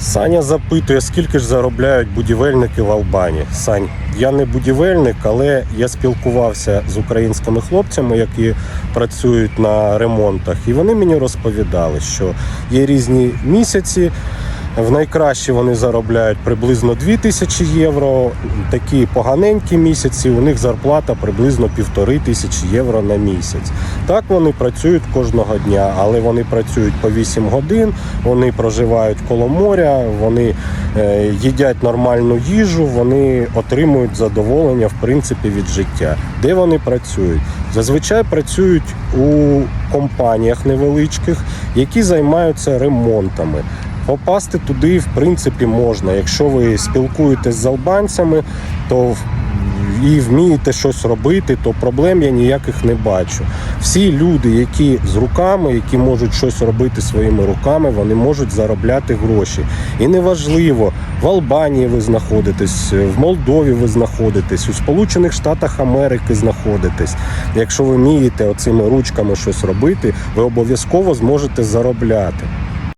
Саня запитує, скільки ж заробляють будівельники в Албані. Сань, я не будівельник, але я спілкувався з українськими хлопцями, які працюють на ремонтах, і вони мені розповідали, що є різні місяці. В найкращі вони заробляють приблизно 2 тисячі євро. Такі поганенькі місяці, у них зарплата приблизно півтори тисячі євро на місяць. Так вони працюють кожного дня, але вони працюють по 8 годин, вони проживають коло моря, вони е, їдять нормальну їжу, вони отримують задоволення в принципі від життя. Де вони працюють? Зазвичай працюють у компаніях невеличких, які займаються ремонтами. Попасти туди, в принципі, можна. Якщо ви спілкуєтесь з албанцями, то і вмієте щось робити, то проблем я ніяких не бачу. Всі люди, які з руками, які можуть щось робити своїми руками, вони можуть заробляти гроші. І неважливо, в Албанії ви знаходитесь, в Молдові ви знаходитесь, у Сполучених Штатах Америки знаходитесь. Якщо ви вмієте оцими ручками щось робити, ви обов'язково зможете заробляти.